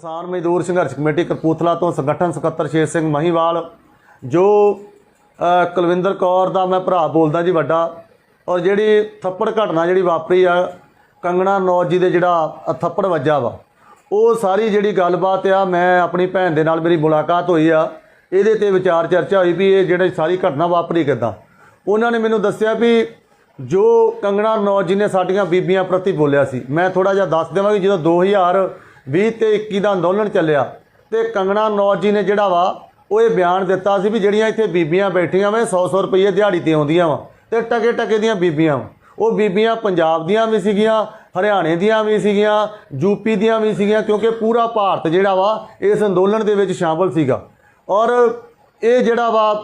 ਕਿਸਾਨ ਮਜ਼ਦੂਰ ਸੰਘਰਸ਼ ਕਮੇਟੀ ਕਪੂਰਥਲਾ ਤੋਂ ਸੰਗਠਨ ਸਕੱਤਰ ਸ਼ੇਰ ਸਿੰਘ ਮਹੀਵਾਲ, ਜੋ ਕੁਲਵਿੰਦਰ ਕੌਰ ਦਾ ਮੈਂ ਭਰਾ ਬੋਲਦਾ ਜੀ ਵੱਡਾ, ਔਰ ਜਿਹੜੀ ਥੱਪੜ ਘਟਨਾ ਜਿਹੜੀ ਵਾਪਰੀ ਆ, ਕੰਗਣਾ ਨੌਜ ਜੀ ਦੇ ਜਿਹੜਾ ਥੱਪੜ ਵੱਜਾ ਵਾ, ਉਹ ਸਾਰੀ ਜਿਹੜੀ ਗੱਲਬਾਤ ਆ, ਮੈਂ ਆਪਣੀ ਭੈਣ ਦੇ ਨਾਲ ਮੇਰੀ ਮੁਲਾਕਾਤ ਹੋਈ ਆ, ਇਹਦੇ ਤੇ ਵਿਚਾਰ ਚਰਚਾ ਹੋਈ ਵੀ ਇਹ ਜਿਹੜੀ ਸਾਰੀ ਘਟਨਾ ਵਾਪਰੀ ਕਿੱਦਾਂ। ਉਹਨਾਂ ਨੇ ਮੈਨੂੰ ਦੱਸਿਆ ਵੀ ਜੋ ਕੰਗਣਾ ਨੌਜ ਜੀ ਨੇ ਸਾਡੀਆਂ ਬੀਬੀਆਂ ਪ੍ਰਤੀ ਬੋਲਿਆ ਸੀ, ਮੈਂ ਥੋੜਾ ਜਿਹਾ ਦੱਸ ਦੇਵਾਂ ਕਿ ਜਦੋਂ 2020 ਤੇ 21 ਦਾ ਅੰਦੋਲਨ ਚੱਲਿਆ ਤੇ ਕੰਗਣਾ ਨੌਜ ਜੀ ਨੇ ਜਿਹੜਾ ਵਾ, ਉਹ ਇਹ ਬਿਆਨ ਦਿੱਤਾ ਸੀ ਵੀ ਜਿਹੜੀਆਂ ਇੱਥੇ ਬੀਬੀਆਂ ਬੈਠੀਆਂ ਵੇ 100-100 ਰੁਪਏ ਦਿਹਾੜੀ ਤੇ ਆਉਂਦੀਆਂ ਵਾ ਤੇ ਟਕੇ ਟਕੇ ਦੀਆਂ ਬੀਬੀਆਂ ਵਾਂ। ਉਹ ਬੀਬੀਆਂ ਪੰਜਾਬ ਦੀਆਂ ਵੀ ਸੀਗੀਆਂ, ਹਰਿਆਣੇ ਦੀਆਂ ਵੀ ਸੀਗੀਆਂ ਯੂਪੀ ਦੀਆਂ ਵੀ ਸੀਗੀਆਂ, ਕਿਉਂਕਿ ਪੂਰਾ ਭਾਰਤ ਜਿਹੜਾ ਵਾ, ਇਸ ਅੰਦੋਲਨ ਦੇ ਵਿੱਚ ਸ਼ਾਮਲ ਸੀਗਾ ਔਰ ਇਹ ਜਿਹੜਾ ਵਾ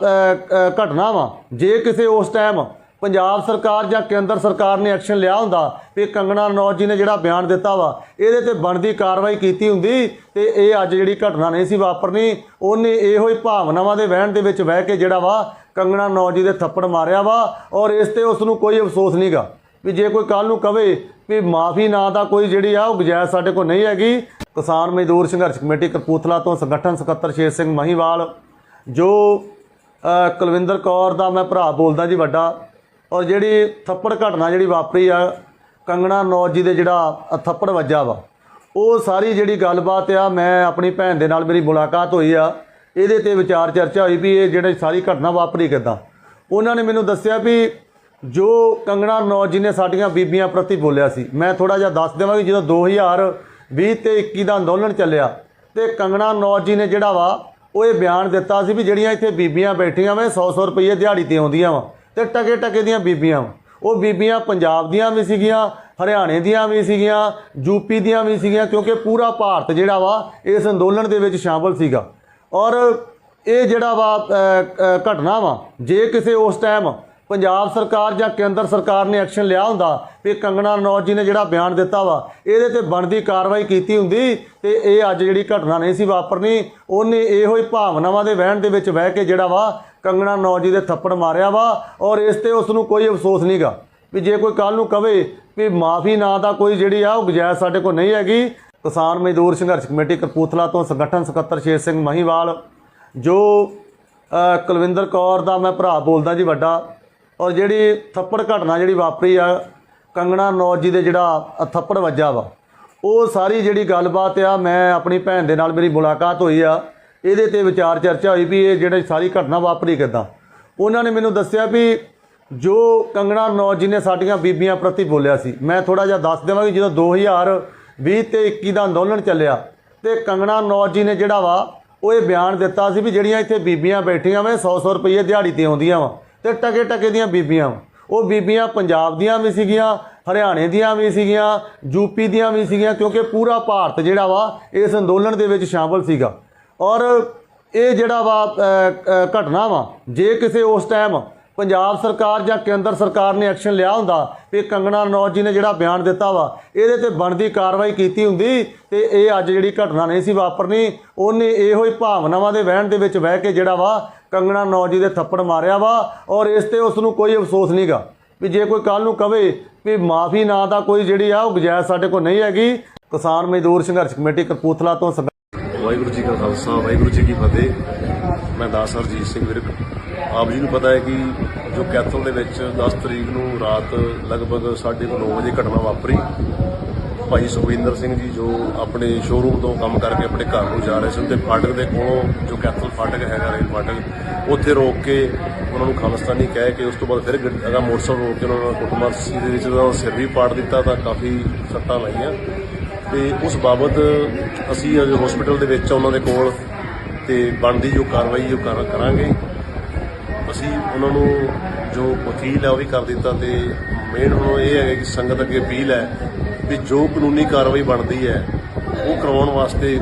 ਘਟਨਾ ਵਾ, ਜੇ ਕਿਸੇ ਉਸ ਟਾਈਮ ਪੰਜਾਬ ਸਰਕਾਰ ਜਾਂ ਕੇਂਦਰ ਸਰਕਾਰ ਨੇ ਐਕਸ਼ਨ ਲਿਆ ਹੁੰਦਾ ਵੀ ਕੰਗਣਾ ਰਣੌਤ ਜੀ ਨੇ ਜਿਹੜਾ ਬਿਆਨ ਦਿੱਤਾ ਵਾ, ਇਹਦੇ ਤੇ ਬਣਦੀ ਕਾਰਵਾਈ ਕੀਤੀ ਹੁੰਦੀ ਤੇ ਇਹ ਅੱਜ ਜਿਹੜੀ ਘਟਨਾ ਨਹੀਂ ਸੀ ਵਾਪਰਨੀ, ਉਹਨੇ ਇਹੋ ਹੀ ਭਾਵਨਾਵਾਂ ਦੇ ਵਹਿਣ ਦੇ ਵਿੱਚ ਬਹਿ ਕੇ ਜਿਹੜਾ ਵਾ ਕੰਗਣਾ ਰਣੌਤ ਜੀ ਦੇ ਥੱਪੜ ਮਾਰਿਆ ਵਾ ਔਰ ਇਸ ਤੇ ਉਸ ਨੂੰ ਕੋਈ ਅਫਸੋਸ ਨਹੀਂਗਾ ਵੀ ਜੇ ਕੋਈ ਕੱਲ ਨੂੰ ਕਵੇ ਵੀ ਮਾਫੀ ਨਾਂ ਦਾ ਕੋਈ ਜਿਹੜੀ ਆ ਉਹ ਗੁਜਾਇਸ਼ ਸਾਡੇ ਕੋਲ ਨਹੀਂ ਹੈਗੀ। ਕਿਸਾਨ ਮਜ਼ਦੂਰ ਸੰਘਰਸ਼ ਕਮੇਟੀ ਕਪੂਰਥਲਾ ਤੋਂ ਸੰਗਠਨ ਸਕੱਤਰ ਸ਼ੇਰ ਸਿੰਘ ਮਹੀਵਾਲ, ਜੋ ਕੁਲਵਿੰਦਰ ਕੌਰ ਦਾ ਮੈਂ ਭਰਾ ਬੋਲਦਾ ਜੀ ਵੱਡਾ ਔਰ ਜਿਹੜੀ ਥੱਪੜ ਘਟਨਾ ਜਿਹੜੀ ਵਾਪਰੀ ਆ, ਕੰਗਣਾ ਨੌਜ ਜੀ ਦੇ ਜਿਹੜਾ ਥੱਪੜ ਵੱਜਾ ਵਾ, ਉਹ ਸਾਰੀ ਜਿਹੜੀ ਗੱਲਬਾਤ ਆ, ਮੈਂ ਆਪਣੀ ਭੈਣ ਦੇ ਨਾਲ ਮੇਰੀ ਮੁਲਾਕਾਤ ਹੋਈ ਆ, ਇਹਦੇ ਤੇ ਵਿਚਾਰ ਚਰਚਾ ਹੋਈ ਵੀ ਇਹ ਜਿਹੜੀ ਸਾਰੀ ਘਟਨਾ ਵਾਪਰੀ ਕਿੱਦਾਂ। ਉਹਨਾਂ ਨੇ ਮੈਨੂੰ ਦੱਸਿਆ ਵੀ ਜੋ ਕੰਗਣਾ ਨੌਜ ਜੀ ਨੇ ਸਾਡੀਆਂ ਬੀਬੀਆਂ ਪ੍ਰਤੀ ਬੋਲਿਆ ਸੀ, ਮੈਂ ਥੋੜਾ ਜਿਹਾ ਦੱਸ ਦੇਵਾਂ ਕਿ ਜਦੋਂ 2020 ਤੇ 21 ਦਾ ਅੰਦੋਲਨ ਚੱਲਿਆ, ਤੇ ਕੰਗਣਾ ਨੌਜ ਜੀ ਨੇ ਜਿਹੜਾ ਵਾ, ਉਹ ਇਹ ਬਿਆਨ ਦਿੱਤਾ ਸੀ ਵੀ ਜਿਹੜੀਆਂ ਇੱਥੇ ਬੀਬੀਆਂ ਬੈਠੀਆਂ ਵਾ 100-100 ਰੁਪਏ ਦਿਹਾੜੀ ਤੇ ਆਉਂਦੀਆਂ ਵਾ। ਤੇ ਟਕੇ ਟਕੇ ਦੀਆਂ ਬੀਬੀਆਂ ਵਾਂ। ਉਹ ਬੀਬੀਆਂ ਪੰਜਾਬ ਦੀਆਂ ਵੀ ਸੀਗੀਆਂ, ਹਰਿਆਣੇ ਦੀਆਂ ਵੀ ਸੀਗੀਆਂ ਯੂਪੀ ਦੀਆਂ ਵੀ ਸੀਗੀਆਂ, ਕਿਉਂਕਿ ਪੂਰਾ ਭਾਰਤ ਜਿਹੜਾ ਵਾ, ਇਸ ਅੰਦੋਲਨ ਦੇ ਵਿੱਚ ਸ਼ਾਮਲ ਸੀਗਾ ਔਰ ਇਹ ਜਿਹੜਾ ਵਾ ਘਟਨਾ ਵਾ, ਜੇ ਕਿਸੇ ਉਸ ਟਾਈਮ ਪੰਜਾਬ ਸਰਕਾਰ ਜਾਂ ਕੇਂਦਰ ਸਰਕਾਰ ਨੇ ਐਕਸ਼ਨ ਲਿਆ ਹੁੰਦਾ ਵੀ ਕੰਗਣਾ ਰਣੌਤ ਜੀ ਨੇ ਜਿਹੜਾ ਬਿਆਨ ਦਿੱਤਾ ਵਾ, ਇਹਦੇ ਤੇ ਬਣਦੀ ਕਾਰਵਾਈ ਕੀਤੀ ਹੁੰਦੀ ਤੇ ਇਹ ਅੱਜ ਜਿਹੜੀ ਘਟਨਾ ਨਹੀਂ ਸੀ ਵਾਪਰਨੀ, ਉਹਨੇ ਇਹੋ ਹੀ ਭਾਵਨਾਵਾਂ ਦੇ ਵਹਿਣ ਦੇ ਵਿੱਚ ਬਹਿ ਕੇ ਜਿਹੜਾ ਵਾ ਕੰਗਣਾ ਰਣੌਤ ਜੀ ਦੇ ਥੱਪੜ ਮਾਰਿਆ ਵਾ ਔਰ ਇਸ ਤੇ ਉਸ ਨੂੰ ਕੋਈ ਅਫਸੋਸ ਨਹੀਂਗਾ ਵੀ ਜੇ ਕੋਈ ਕੱਲ ਨੂੰ ਕਵੇ ਵੀ ਮਾਫੀ ਨਾਂ ਦਾ ਕੋਈ ਜਿਹੜੀ ਆ ਉਹ ਗੁਜਾਇਸ਼ ਸਾਡੇ ਕੋਲ ਨਹੀਂ ਹੈਗੀ। ਕਿਸਾਨ ਮਜ਼ਦੂਰ ਸੰਘਰਸ਼ ਕਮੇਟੀ ਕਪੂਥਲਾ ਤੋਂ ਸੰਗਠਨ ਸਕੱਤਰ ਸ਼ੇਰ ਸਿੰਘ ਮਹੀਵਾਲ, ਜੋ ਕੁਲਵਿੰਦਰ ਕੌਰ ਦਾ ਮੈਂ ਭਰਾ ਬੋਲਦਾ ਜੀ ਵੱਡਾ ਔਰ ਜਿਹੜੀ ਥੱਪੜ ਘਟਨਾ ਜਿਹੜੀ ਵਾਪਰੀ ਆ, ਕੰਗਣਾ ਨੌਜ ਜੀ ਦੇ ਜਿਹੜਾ ਥੱਪੜ ਵੱਜਾ ਵਾ, ਉਹ ਸਾਰੀ ਜਿਹੜੀ ਗੱਲਬਾਤ ਆ, ਮੈਂ ਆਪਣੀ ਭੈਣ ਦੇ ਨਾਲ ਮੇਰੀ ਮੁਲਾਕਾਤ ਹੋਈ ਆ, ਇਹਦੇ ਤੇ ਵਿਚਾਰ ਚਰਚਾ ਹੋਈ ਵੀ ਇਹ ਜਿਹੜੀ ਸਾਰੀ ਘਟਨਾ ਵਾਪਰੀ ਕਿੱਦਾਂ। ਉਹਨਾਂ ਨੇ ਮੈਨੂੰ ਦੱਸਿਆ ਵੀ ਜੋ ਕੰਗਣਾ ਨੌਜ ਜੀ ਨੇ ਸਾਡੀਆਂ ਬੀਬੀਆਂ ਪ੍ਰਤੀ ਬੋਲਿਆ ਸੀ, ਮੈਂ ਥੋੜਾ ਜਿਹਾ ਦੱਸ ਦੇਵਾਂ ਕਿ ਜਦੋਂ 2020 ਤੇ 21 ਦਾ ਅੰਦੋਲਨ ਚੱਲਿਆ, ਤੇ ਕੰਗਣਾ ਨੌਜ ਜੀ ਨੇ ਜਿਹੜਾ ਵਾ, ਉਹ ਇਹ ਬਿਆਨ ਦਿੱਤਾ ਸੀ ਵੀ ਜਿਹੜੀਆਂ ਇੱਥੇ ਬੀਬੀਆਂ ਬੈਠੀਆਂ ਵਾ 100-100 ਰੁਪਏ ਦਿਹਾੜੀ ਤੇ ਆਉਂਦੀਆਂ ਵਾ। ਤੇ ਟਕੇ ਟਕੇ ਦੀਆਂ ਬੀਬੀਆਂ ਵਾਂ। ਉਹ ਬੀਬੀਆਂ ਪੰਜਾਬ ਦੀਆਂ ਵੀ ਸੀਗੀਆਂ, ਹਰਿਆਣੇ ਦੀਆਂ ਵੀ ਸੀਗੀਆਂ ਯੂਪੀ ਦੀਆਂ ਵੀ ਸੀਗੀਆਂ, ਕਿਉਂਕਿ ਪੂਰਾ ਭਾਰਤ ਜਿਹੜਾ ਵਾ, ਇਸ ਅੰਦੋਲਨ ਦੇ ਵਿੱਚ ਸ਼ਾਮਲ ਸੀਗਾ ਔਰ ਇਹ ਜਿਹੜਾ ਵਾ ਘਟਨਾ ਵਾ, ਜੇ ਕਿਸੇ ਉਸ ਟਾਈਮ ਪੰਜਾਬ ਸਰਕਾਰ ਜਾਂ ਕੇਂਦਰ ਸਰਕਾਰ ਨੇ ਐਕਸ਼ਨ ਲਿਆ ਹੁੰਦਾ, ਵੀ ਕੰਗਣਾ ਰਣੌਤ ਜੀ ਨੇ ਜਿਹੜਾ ਬਿਆਨ ਦਿੱਤਾ ਵਾ, ਇਹਦੇ ਤੇ ਬਣਦੀ ਕਾਰਵਾਈ ਕੀਤੀ ਹੁੰਦੀ, ਤੇ ਇਹ ਅੱਜ ਜਿਹੜੀ ਘਟਨਾ ਨਹੀਂ ਸੀ ਵਾਪਰਨੀ, ਉਹਨੇ ਇਹੋ ਹੀ ਭਾਵਨਾਵਾਂ ਦੇ ਵਹਿਣ ਦੇ ਵਿੱਚ ਬਹਿ ਕੇ ਜਿਹੜਾ ਵਾ ਕੰਗਣਾ ਰਣੌਤ ਜੀ ਦੇ ਥੱਪੜ ਮਾਰਿਆ ਵਾ ਔਰ ਇਸ ਤੇ ਉਸ ਨੂੰ ਕੋਈ ਅਫਸੋਸ ਨਹੀਂਗਾ ਵੀ ਜੇ ਕੋਈ ਕੱਲ ਨੂੰ ਕਵੇ ਵੀ ਮਾਫੀ ਨਾਂ ਦਾ ਕੋਈ ਜਿਹੜੀ ਆ ਉਹ ਗੁਜਾਇਸ਼ ਸਾਡੇ ਕੋਲ ਨਹੀਂ ਹੈਗੀ। ਕਿਸਾਨ ਮਜ਼ਦੂਰ ਸੰਘਰਸ਼ ਕਮੇਟੀ ਕਪੂਰਥਲਾ ਤੋਂ ਵਾਹਿਗੁਰੂ ਜੀ ਕਾ ਖਾਲਸਾ, ਵਾਹਿਗੁਰੂ ਜੀ ਕੀ ਫਤਿਹ। ਮੈਂ ਦਾਸ ਹਰਜੀਤ ਸਿੰਘ ਵਿਰਕ। ਆਪ ਜੀ ਨੂੰ ਪਤਾ ਹੈ ਕਿ ਜੋ ਕੈਥਲ ਦੇ ਵਿੱਚ 10 ਤਰੀਕ ਨੂੰ ਰਾਤ ਲਗਭਗ 9:30 ਵਜੇ ਘਟਨਾ ਵਾਪਰੀ। ਭਾਈ ਸੁਖਵਿੰਦਰ ਸਿੰਘ ਜੀ ਜੋ ਆਪਣੇ ਸ਼ੋਰੂਮ ਤੋਂ ਕੰਮ ਕਰਕੇ ਆਪਣੇ ਘਰ ਨੂੰ ਜਾ ਰਹੇ ਸੀ ਤੇ ਫਾਟਕ ਦੇ ਕੋਲੋਂ ਜੋ ਕੈਥਲ ਫਾਟਕ ਹੈਗਾ ਰੇਲ ਫਾਟਕ, ਉੱਥੇ ਰੋਕ ਕੇ ਉਹਨਾਂ ਨੂੰ ਖਾਲਸਤਾਨੀ ਕਹਿ ਕੇ ਉਸ ਤੋਂ ਬਾਅਦ ਫਿਰ ਗੱਡ- ਅਗਾ ਮੋਟਰਸਾਈਕਲ ਰੋਕ ਕੇ ਉਹਨਾਂ ਨੂੰ ਕੁੱਟਮਾਰ ਸੀ ਦੇ ਵਿੱਚ ਉਹਨਾਂ ਸਿਰ ਵੀ ਪਾੜ ਦਿੱਤਾ ਤਾਂ ਕਾਫੀ ਸੱਟਾਂ ਲਾਈਆਂ। ਤੇ ਉਸ ਬਾਬਤ ਅਸੀਂ ਅੱਜ ਹਸਪੀਟਲ ਦੇ ਵਿੱਚ ਉਹਨਾਂ ਦੇ ਕੋਲ ਤੇ ਬਣਦੀ ਜੋ ਕਾਰਵਾਈ ਉਹ ਕਰਾਂਗੇ। ਅਸੀਂ ਉਹਨਾਂ ਨੂੰ ਜੋ ਵਕੀਲ ਹੈ ਉਹ ਵੀ ਕਰ ਦਿੱਤਾ ਤੇ ਮੇਨ ਹੁਣ ਇਹ ਹੈ ਕਿ ਸੰਗਤ ਅੱਗੇ ਅਪੀਲ ਹੈ ਵੀ ਜੋ ਕਾਨੂੰਨੀ ਕਾਰਵਾਈ ਬਣਦੀ ਹੈ, ਉਹ ਕਰਵਾਉਣ ਵਾਸਤੇ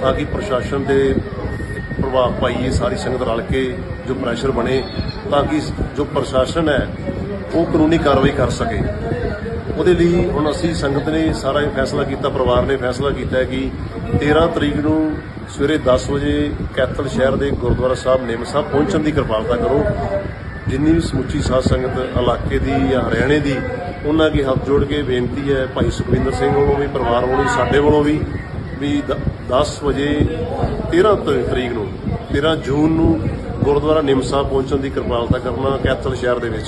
ਤਾਂ ਕਿ ਪ੍ਰਸ਼ਾਸਨ ਦੇ ਪ੍ਰਭਾਵ ਪਾਈਏ ਸਾਰੀ ਸੰਗਤ ਰਲ ਕੇ ਜੋ ਪ੍ਰੈਸ਼ਰ ਬਣੇ, ਤਾਂ ਕਿ ਜੋ ਪ੍ਰਸ਼ਾਸਨ ਹੈ, ਉਹ ਕਾਨੂੰਨੀ ਕਾਰਵਾਈ ਕਰ ਸਕੇ। ਉਹਦੇ ਲਈ ਹੁਣ ਅਸੀਂ ਸੰਗਤ ਨੇ ਸਾਰਾ ਇਹ ਫੈਸਲਾ ਕੀਤਾ, ਪਰਿਵਾਰ ਨੇ ਫੈਸਲਾ ਕੀਤਾ ਹੈ ਕਿ 13 ਤਰੀਕ ਨੂੰ ਸਵੇਰੇ 10 ਵਜੇ ਕੈਥਲ ਸ਼ਹਿਰ ਦੇ ਗੁਰਦੁਆਰਾ ਸਾਹਿਬ ਨੇਮ ਸਾਹਿਬ ਪਹੁੰਚਣ ਦੀ ਕਿਰਪਾਲਤਾ ਕਰੋ। ਜਿੰਨੀ ਵੀ ਸਮੁੱਚੀ ਸਾਧ ਸੰਗਤ ਇਲਾਕੇ ਦੀ ਜਾਂ ਹਰਿਆਣੇ ਦੀ ਉਹਨਾਂ ਅੱਗੇ ਹੱਥ ਜੋੜ ਕੇ ਬੇਨਤੀ ਹੈ ਭਾਈ ਸੁਖਵਿੰਦਰ ਸਿੰਘ ਵੱਲੋਂ ਵੀ, ਪਰਿਵਾਰ ਵੱਲੋਂ ਵੀ, ਸਾਡੇ ਵੱਲੋਂ ਵੀ ਵੀ ਦ- 10 ਵਜੇ 13 ਤਰੀਕ ਨੂੰ 13 ਜੂਨ ਨੂੰ ਗੁਰਦੁਆਰਾ ਨਿੰਮ ਸਾਹਿਬ ਪਹੁੰਚਣ ਦੀ ਕਿਰਪਾਲਤਾ ਕਰਨਾ ਕੈਥਲ ਸ਼ਹਿਰ ਦੇ ਵਿੱਚ।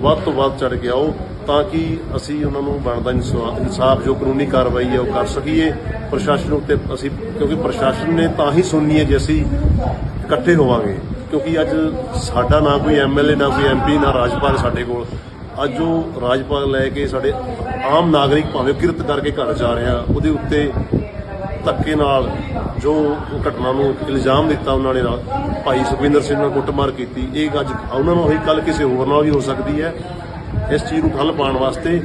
ਵੱਧ ਤੋਂ ਵੱਧ ਚੜ ਕੇ ਆਓ ਤਾਂ ਕਿ ਅਸੀਂ ਉਹਨਾਂ ਨੂੰ ਬਣਦਾ ਇਨਸਾ- ਇਨਸਾਫ ਜੋ ਕਾਨੂੰਨੀ ਕਾਰਵਾਈ ਹੈ ਉਹ ਕਰ ਸਕੀਏ। ਪ੍ਰਸ਼ਾਸਨ ਉੱਤੇ ਅਸੀਂ, ਕਿਉਂਕਿ ਪ੍ਰਸ਼ਾਸਨ ਨੇ ਤਾਂ ਹੀ ਸੁਣਨੀ ਹੈ ਜੇ ਅਸੀਂ ਇਕੱਠੇ ਹੋਵਾਂਗੇ, ਕਿਉਂਕਿ ਅੱਜ ਸਾਡਾ ਨਾ ਕੋਈ ਐਮਐਲਏ ਨਾ ਕੋਈ ਐਮਪੀ ਨਾ ਰਾਜਪਾਲ ਸਾਡੇ ਕੋਲ। ਅੱਜ ਉਹ ਰਾਜਪਾਲ ਲੈ ਕੇ ਸਾਡੇ ਆਮ ਨਾਗਰਿਕ ਭਾਵੇਂ ਕਿਰਤ ਕਰਕੇ ਘਰ ਜਾ ਰਿਹਾ ਉਹਦੇ ਉੱਤੇ ਧੱਕੇ ਨਾਲ ਜੋ ਘਟਨਾ ਨੂੰ ਇਲਜ਼ਾਮ ਦਿੱਤਾ ਉਹਨਾਂ ਨੇ ਰਾ- ਭਾਈ ਸੁਖਵਿੰਦਰ ਸਿੰਘ ਨਾਲ ਕੁੱਟਮਾਰ ਕੀਤੀ। ਇਹ ਅੱਜ ਉਹਨਾਂ ਨੂੰ ਹੋਈ ਕੱਲ ਕਿਸੇ ਹੋਰ ਨਾਲ ਵੀ ਹੋ ਸਕਦੀ ਹੈ। ਇਸ ਚੀਜ਼ ਨੂੰ ਠੱਲ ਪਾਉਣ ਵਾਸਤੇ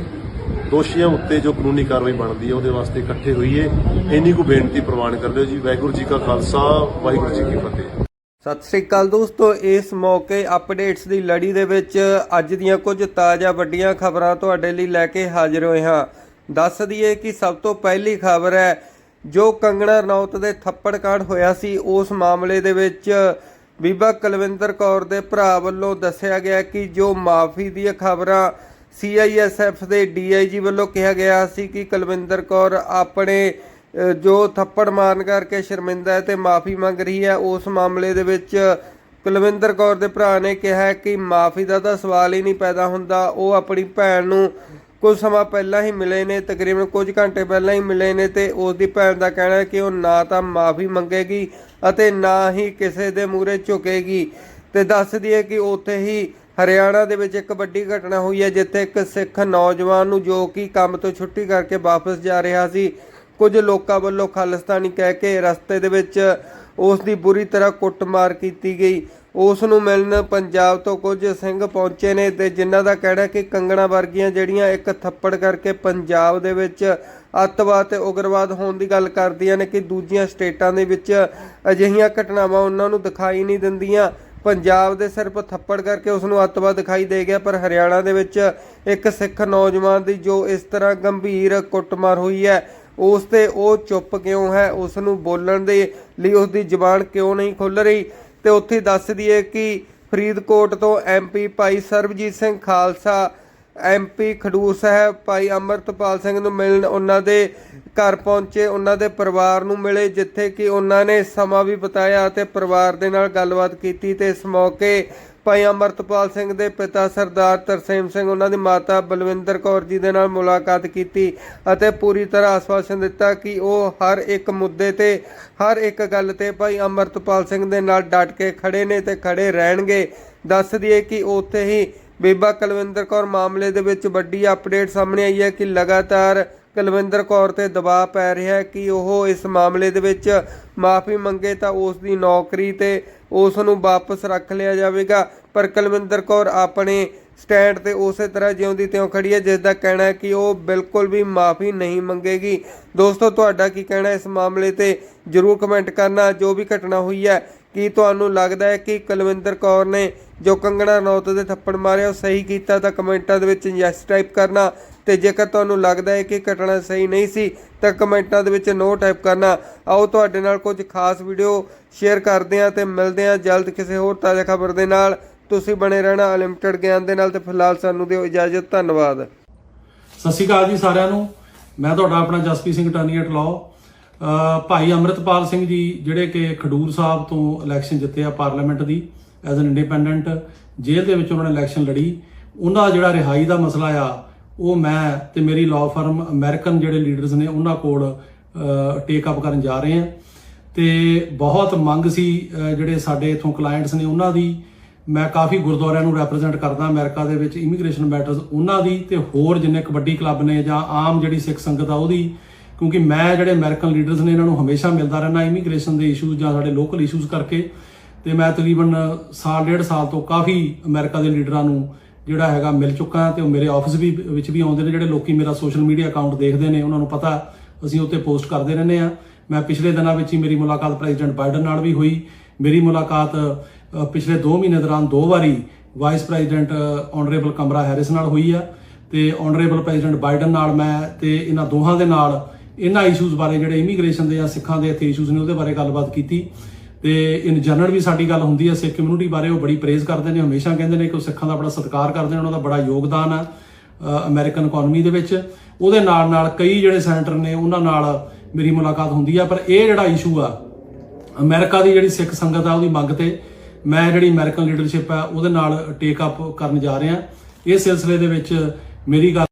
ਦੋਸ਼ੀਆਂ ਉੱਤੇ ਜੋ ਕਾਨੂੰਨੀ ਕਾਰਵਾਈ ਬਣਦੀ ਹੈ, ਉਹਦੇ ਵਾਸਤੇ ਇਕੱਠੇ ਹੋਈਏ। ਇੰਨੀ ਕੁ ਬੇਨਤੀ ਪ੍ਰਵਾਨ ਕਰ ਲਿਓ ਜੀ। ਵਾਹਿਗੁਰੂ ਜੀ ਕਾ ਖਾਲਸਾ, ਵਾਹਿਗੁਰੂ ਜੀ ਕੀ ਫਤਿਹ। ਸਤਿ ਸ੍ਰੀ ਅਕਾਲ ਦੋਸਤੋ, ਇਸ ਮੌਕੇ ਅਪਡੇਟਸ ਦੀ ਲੜੀ ਦੇ ਵਿੱਚ ਅੱਜ ਦੀਆਂ ਕੁਝ ਤਾਜ਼ਾ ਵੱਡੀਆਂ ਖਬਰਾਂ ਤੁਹਾਡੇ ਲਈ ਲੈ ਕੇ ਹਾਜ਼ਰ ਹੋਏ ਹਾਂ। ਦੱਸ ਦਈਏ ਕਿ ਸਭ ਤੋਂ ਪਹਿਲੀ ਖਬਰ ਹੈ, ਜੋ ਕੰਗਣਾ ਰਣੌਤ ਦੇ ਥੱਪੜ ਕਾਂਡ ਹੋਇਆ ਸੀ, ਉਸ ਮਾਮਲੇ ਦੇ ਵਿੱਚ ਬੀਬਾ ਕੁਲਵਿੰਦਰ ਕੌਰ ਦੇ ਭਰਾ ਵੱਲੋਂ ਦੱਸਿਆ ਗਿਆ ਕਿ ਜੋ ਮਾਫੀ ਦੀਆਂ ਖਬਰਾਂ ਸੀਆਈਐਸਐਫ ਦੇ ਡੀਆਈਜੀ ਵੱਲੋਂ ਕਿਹਾ ਗਿਆ ਸੀ ਕਿ ਕੁਲਵਿੰਦਰ ਕੌਰ ਆਪਣੇ ਜੋ ਥੱਪੜ ਮਾਰਨ ਕਰਕੇ ਸ਼ਰਮਿੰਦਾ ਹੈ ਤੇ ਮਾਫੀ ਮੰਗ ਰਹੀ ਹੈ, ਉਸ ਮਾਮਲੇ ਦੇ ਵਿੱਚ ਕੁਲਵਿੰਦਰ ਕੌਰ ਦੇ ਭਰਾ ਨੇ ਕਿਹਾ ਕਿ ਮਾਫੀ ਦਾ ਤਾਂ ਸਵਾਲ ਹੀ ਨਹੀਂ ਪੈਦਾ ਹੁੰਦਾ, ਉਹ ਆਪਣੀ ਭੈਣ ਨੂੰ ਕੁਝ ਸਮਾਂ ਪਹਿਲਾਂ ਹੀ ਮਿਲੇ ਨੇ, ਤਕਰੀਬਨ ਕੁਝ ਘੰਟੇ ਪਹਿਲਾਂ ਹੀ ਮਿਲੇ ਨੇ ਤੇ ਉਸ ਦੀ ਭੈਣ ਦਾ ਕਹਿਣਾ ਹੈ ਕਿ ਉਹ ਨਾ ਤਾਂ ਮਾਫੀ ਮੰਗੇਗੀ ਅਤੇ ਨਾ ਹੀ ਕਿਸੇ ਦੇ ਮੂਹਰੇ ਝੁਕੇਗੀ। ਤੇ ਦੱਸ ਦਈਏ ਕਿ ਉੱਥੇ ਹੀ ਹਰਿਆਣਾ ਦੇ ਵਿੱਚ ਇੱਕ ਵੱਡੀ ਘਟਨਾ ਹੋਈ ਹੈ, ਜਿੱਥੇ ਇੱਕ ਸਿੱਖ ਨੌਜਵਾਨ ਨੂੰ ਜੋ ਕਿ ਕੰਮ ਤੋਂ ਛੁੱਟੀ ਕਰਕੇ ਵਾਪਸ ਜਾ ਰਿਹਾ ਸੀ ਕੁਝ ਲੋਕਾਂ ਵੱਲੋਂ ਖਾਲਿਸਤਾਨੀ ਕਹਿ ਕੇ ਰਸਤੇ ਦੇ ਵਿੱਚ ਉਸ ਦੀ ਬੁਰੀ ਤਰ੍ਹਾਂ ਕੁੱਟਮਾਰ ਕੀਤੀ ਗਈ। ਉਸ ਨੂੰ ਮਿਲਣ ਪੰਜਾਬ ਤੋਂ ਕੁਝ ਸਿੰਘ ਪਹੁੰਚੇ ਨੇ ਤੇ ਜਿਨ੍ਹਾਂ ਦਾ ਕਹਿਣਾ ਕਿ ਕੰਗਣਾ ਵਰਗੀਆਂ ਜਿਹੜੀਆਂ ਇੱਕ ਥੱਪੜ ਕਰਕੇ ਪੰਜਾਬ ਦੇ ਵਿੱਚ ਅੱਤਵਾਦ ਤੇ ਉਗਰਵਾਦ ਹੋਣ ਦੀ ਗੱਲ ਕਰਦੀਆਂ ਨੇ ਕਿ ਦੂਜੀਆਂ ਸਟੇਟਾਂ ਦੇ ਵਿੱਚ ਅਜਿਹੀਆਂ ਘਟਨਾਵਾਂ ਉਹਨਾਂ ਨੂੰ ਦਿਖਾਈ ਨਹੀਂ ਦਿੰਦੀਆਂ। ਪੰਜਾਬ ਦੇ ਸਿਰਫ ਥੱਪੜ ਕਰਕੇ ਉਸ ਨੂੰ ਅੱਤਵਾਦ ਦਿਖਾਈ ਦੇ ਗਿਆ, ਪਰ ਹਰਿਆਣਾ ਦੇ ਵਿੱਚ ਇੱਕ ਸਿੱਖ ਨੌਜਵਾਨ ਦੀ ਜੋ ਇਸ ਤਰ੍ਹਾਂ ਗੰਭੀਰ ਕੁੱਟਮਾਰ ਹੋਈ ਹੈ ਉਸ ਤੇ ਉਹ ਚੁੱਪ ਕਿਉਂ ਹੈ? ਉਸ ਨੂੰ ਬੋਲਣ ਦੇ ਲਈ ਉਸ ਦੀ ਜ਼ੁਬਾਨ ਕਿਉਂ ਨਹੀਂ ਖੁੱਲ ਰਹੀ? ਤੇ ਉੱਥੇ ਦੱਸ ਦਈਏ ਕਿ ਫਰੀਦਕੋਟ ਤੋਂ ਐਮਪੀ ਭਾਈ ਸਰਬਜੀਤ ਸਿੰਘ ਖਾਲਸਾ ਐਮਪੀ ਖਡੂਰ ਸਾਹਿਬ, ਭਾਈ ਅਮਰਤਪਾਲ ਸਿੰਘ ਨੂੰ ਮਿਲਣ ਉਹਨਾਂ ਦੇ ਘਰ ਪਹੁੰਚੇ, ਉਹਨਾਂ ਦੇ ਪਰਿਵਾਰ ਨੂੰ ਮਿਲੇ, ਜਿੱਥੇ ਕਿ ਉਹਨਾਂ ਨੇ ਸਮਾਂ ਵੀ ਬਿਤਾਇਆ ਅਤੇ ਪਰਿਵਾਰ ਦੇ ਨਾਲ ਗੱਲਬਾਤ ਕੀਤੀ ਤੇ ਇਸ ਮੌਕੇ ਭਾਈ ਅਮਰਤਪਾਲ ਸਿੰਘ ਦੇ ਪਿਤਾ ਸਰਦਾਰ ਤਰਸੇਮ ਸਿੰਘ, ਉਹਨਾਂ ਦੀ ਮਾਤਾ ਬਲਵਿੰਦਰ ਕੌਰ ਜੀ ਦੇ ਨਾਲ ਮੁਲਾਕਾਤ ਕੀਤੀ ਅਤੇ ਪੂਰੀ ਤਰ੍ਹਾਂ ਆਸਵਾਸ਼ਨ ਦਿੱਤਾ ਕਿ ਉਹ ਹਰ ਇੱਕ ਮੁੱਦੇ ਤੇ, ਹਰ ਇੱਕ ਗੱਲ ਤੇ ਭਾਈ ਅਮਰਤਪਾਲ ਸਿੰਘ ਦੇ ਨਾਲ ਡਟ ਕੇ ਖੜੇ ਨੇ ਤੇ ਖੜੇ ਰਹਿਣਗੇ। ਦੱਸ ਦਈਏ ਕਿ ਉੱਥੇ ਹੀ ਬੀਬਾ ਕੁਲਵਿੰਦਰ ਕੌਰ ਮਾਮਲੇ ਦੇ ਵਿੱਚ ਵੱਡੀ ਅਪਡੇਟ ਸਾਹਮਣੇ ਆਈ ਹੈ ਕਿ ਲਗਾਤਾਰ ਕੁਲਵਿੰਦਰ ਕੌਰ ਤੇ ਦਬਾਅ ਪੈ ਰਿਹਾ ਹੈ ਕਿ ਉਹ ਇਸ ਮਾਮਲੇ ਦੇ ਵਿੱਚ ਮਾਫੀ ਮੰਗੇ ਤਾਂ ਉਸ ਦੀ ਨੌਕਰੀ ਤੇ ਉਸ ਨੂੰ ਵਾਪਸ ਰੱਖ ਲਿਆ ਜਾਵੇਗਾ। ਪਰ ਕੁਲਵਿੰਦਰ ਕੌਰ ਆਪਣੇ ਸਟੈਂਡ ਤੇ ਉਸੇ ਤਰ੍ਹਾਂ ਜਿਉਂਦੀ ਤਿਉਂ ਖੜੀ ਹੈ ਜਿਸ ਦਾ ਕਹਿਣਾ ਹੈ ਕਿ ਉਹ ਬਿਲਕੁਲ ਵੀ ਮਾਫੀ ਨਹੀਂ ਮੰਗੇਗੀ। ਦੋਸਤੋ, ਤੁਹਾਡਾ ਕੀ ਕਹਿਣਾ ਇਸ ਮਾਮਲੇ ਤੇ? ਜਰੂਰ ਕਮੈਂਟ ਕਰਨਾ। ਜੋ ਵੀ ਘਟਨਾ ਹੋਈ ਹੈ, ਕੀ ਤੁਹਾਨੂੰ ਲੱਗਦਾ ਹੈ ਕਿ ਕੁਲਵਿੰਦਰ ਕੌਰ ਨੇ ਜੋ ਕੰਗਣਾ ਰਣੌਤ ਦੇ ਥੱਪੜ ਮਾਰਿਆ ਉਹ ਸਹੀ ਕੀਤਾ ਤਾਂ ਕਮੈਂਟਾਂ ਦੇ ਵਿੱਚ ਯੈਸ ਟਾਈਪ ਕਰਨਾ। ਤੇ ਜੇਕਰ ਤੁਹਾਨੂੰ ਲੱਗਦਾ ਹੈ ਕਿ ਘਟਨਾ ਸਹੀ ਨਹੀਂ ਸੀ, ਤਾਂ ਕਮੈਂਟਾਂ ਦੇ ਵਿੱਚ ਨੋ ਟਾਈਪ ਕਰਨਾ। ਆਓ ਤੁਹਾਡੇ ਨਾਲ ਕੁਝ ਖਾਸ ਵੀਡੀਓ ਸ਼ੇਅਰ ਕਰਦੇ ਹਾਂ ਤੇ ਮਿਲਦੇ ਹਾਂ ਜਲਦ ਕਿਸੇ ਹੋਰ ਤਾਜ਼ਾ ਖਬਰ ਦੇ ਨਾਲ। ਤੁਸੀਂ ਬਣੇ ਰਹਿਣਾ ਅਨਲਿਮਟਿਡ ਗਿਆਨ ਦੇ ਨਾਲ ਤੇ ਫਿਲਹਾਲ ਸਾਨੂੰ ਦਿਓ ਇਜਾਜ਼ਤ, ਧੰਨਵਾਦ। ਸਤਿ ਸ਼੍ਰੀ ਅਕਾਲ ਜੀ ਸਾਰਿਆਂ ਨੂੰ। ਮੈਂ ਤੁਹਾਡਾ ਆਪਣਾ ਜਸਪੀ ਸਿੰਘ ਟਰਨੀਅਟ ਲਾਓ ਭਾਈ ਅਮਰਿਤਪਾਲ ਸਿੰਘ ਜੀ, ਜਿਹੜੇ ਕਿ ਖਡੂਰ ਸਾਹਿਬ ਤੋਂ ਇਲੈਕਸ਼ਨ ਜਿੱਤੇ ਆ ਪਾਰਲੀਮੈਂਟ ਦੀ ਐਜ਼ ਐਨ ਇੰਡੀਪੈਂਡੈਂਟ ਜੇਲ੍ਹ ਦੇ ਵਿੱਚ ਉਹਨਾਂ ਨੇ ਇਲੈਕਸ਼ਨ ਲੜੀ। ਉਹਨਾਂ ਦਾ ਜਿਹੜਾ ਰਿਹਾਈ ਦਾ ਮਸਲਾ ਆ ਉਹ ਮੈਂ ਤੇ ਮੇਰੀ ਲਾਅ ਫਰਮ ਅਮਰੀਕਨ ਜਿਹੜੇ ਲੀਡਰਸ ਨੇ, ਉਹਨਾਂ ਕੋਲ ਟੇਕ ਅਪ ਕਰਨ ਜਾ ਰਹੇ ਹਾਂ। ਤੇ ਬਹੁਤ ਮੰਗ ਸੀ ਜਿਹੜੇ ਸਾਡੇ ਇਥੋਂ ਕਲਾਇੰਟਸ ਨੇ ਉਹਨਾਂ ਦੀ। ਮੈਂ ਕਾਫੀ ਗੁਰਦੁਆਰਿਆਂ ਨੂੰ ਰੈਪਰੈਜ਼ੈਂਟ ਕਰਦਾ ਅਮਰੀਕਾ ਦੇ ਵਿੱਚ ਇਮੀਗ੍ਰੇਸ਼ਨ ਮੈਟਰਸ ਉਹਨਾਂ ਦੀ ਤੇ ਹੋਰ ਜਿੰਨੇ ਕਬੱਡੀ ਕਲੱਬ ਨੇ ਜਾਂ ਆਮ ਜਿਹੜੀ ਸਿੱਖ ਸੰਗਤ ਆ ਉਹਦੀ। ਕਿਉਂਕਿ ਮੈਂ ਜਿਹੜੇ ਅਮਰੀਕਨ ਲੀਡਰਸ ਨੇ, ਇਹਨਾਂ ਨੂੰ ਹਮੇਸ਼ਾ ਮਿਲਦਾ ਰਹਿਣਾ ਇਮੀਗ੍ਰੇਸ਼ਨ ਦੇ ਇਸ਼ੂਜ਼ ਜਾਂ ਸਾਡੇ ਲੋਕਲ ਇਸ਼ੂਜ਼ ਕਰਕੇ। ਤੇ ਮੈਂ ਤਕਰੀਬਨ ਸਾਲ, ਡੇਢ ਸਾਲ ਤੋਂ ਕਾਫੀ ਅਮਰੀਕਾ ਦੇ ਲੀਡਰਾਂ ਨੂੰ ਜਿਹੜਾ ਹੈਗਾ ਮਿਲ ਚੁੱਕਾ ਤੇ ਉਹ ਮੇਰੇ ਆਫਿਸ ਵੀ ਵਿੱਚ ਵੀ ਆਉਂਦੇ ਨੇ ਜਿਹੜੇ ਲੋਕੀ ਮੇਰਾ ਸੋਸ਼ਲ ਮੀਡੀਆ ਅਕਾਊਂਟ ਦੇਖਦੇ ਨੇ, ਉਹਨਾਂ ਨੂੰ ਪਤਾ ਅਸੀਂ ਉੱਤੇ ਪੋਸਟ ਕਰਦੇ ਰਹਿੰਦੇ ਆ ਮੈਂ ਪਿਛਲੇ ਦਿਨਾਂ ਵਿੱਚ ਹੀ ਮੇਰੀ ਮੁਲਾਕਾਤ ਪ੍ਰੈਜ਼ੀਡੈਂਟ ਬਾਈਡਨ ਨਾਲ ਵੀ ਹੋਈ। ਮੇਰੀ ਮੁਲਾਕਾਤ ਪਿਛਲੇ 2 ਮਹੀਨੇ ਦੌਰਾਨ ਦੋ ਵਾਰੀ vice president honourable Kamala Harris ਨਾਲ ਹੋਈ ਆ ਤੇ ਆਨਰੇਬਲ ਪ੍ਰੈਜ਼ੀਡੈਂਟ ਬਾਈਡਨ ਨਾਲ ਮੈਂ ਤੇ ਇਹਨਾਂ ਦੋਹਾਂ ਦੇ ਨਾਲ ਇਹਨਾਂ ਇਸ਼ੂਜ਼ ਬਾਰੇ ਜਿਹੜੇ ਇਮੀਗ੍ਰੇਸ਼ਨ ਦੇ ਜਾਂ ਸਿੱਖਾਂ ਦੇ ਇੱਥੇ ਇਸ਼ੂਜ਼ ਨੇ, ਉਹਦੇ ਬਾਰੇ ਗੱਲਬਾਤ ਕੀਤੀ। ਤੇ ਇਨ ਜਨਰਲ ਵੀ ਸਾਡੀ ਗੱਲ ਹੁੰਦੀ ਹੈ, ਸਿੱਖ ਕਮਿਊਨਿਟੀ ਬਾਰੇ ਉਹ ਬੜੀ ਪ੍ਰੇਜ਼ ਕਰਦੇ ਨੇ, ਹਮੇਸ਼ਾ ਕਹਿੰਦੇ ਨੇ ਕਿ ਉਹ ਸਿੱਖਾਂ ਦਾ ਬੜਾ ਸਤਿਕਾਰ ਕਰਦੇ ਨੇ, ਉਹਨਾਂ ਦਾ ਬੜਾ ਯੋਗਦਾਨ ਆ ਅਮਰੀਕਨ ਇਕਨੋਮੀ ਦੇ ਵਿੱਚ। ਉਹਦੇ ਨਾਲ ਨਾਲ ਕਈ ਜਿਹੜੇ ਸੈਨੇਟਰ ਨੇ, ਉਹਨਾਂ ਨਾਲ ਮੇਰੀ ਮੁਲਾਕਾਤ ਹੁੰਦੀ ਆ, ਪਰ ਇਹ ਜਿਹੜਾ ਇਸ਼ੂ ਆ, ਅਮਰੀਕਾ ਦੀ ਜਿਹੜੀ ਸਿੱਖ ਸੰਗਤ ਆ, ਉਹਦੀ ਮੰਗ ਤੇ ਮੈਂ ਜਿਹੜੀ ਅਮਰੀਕਨ ਲੀਡਰਸ਼ਿਪ ਆ, ਉਹਦੇ ਨਾਲ ਟੇਕ ਅਪ ਕਰਨ ਜਾ ਰਿਹਾ। ਇਸ ਸਿਲਸਿਲੇ ਦੇ ਵਿੱਚ ਮੇਰੀ ਗੱਲ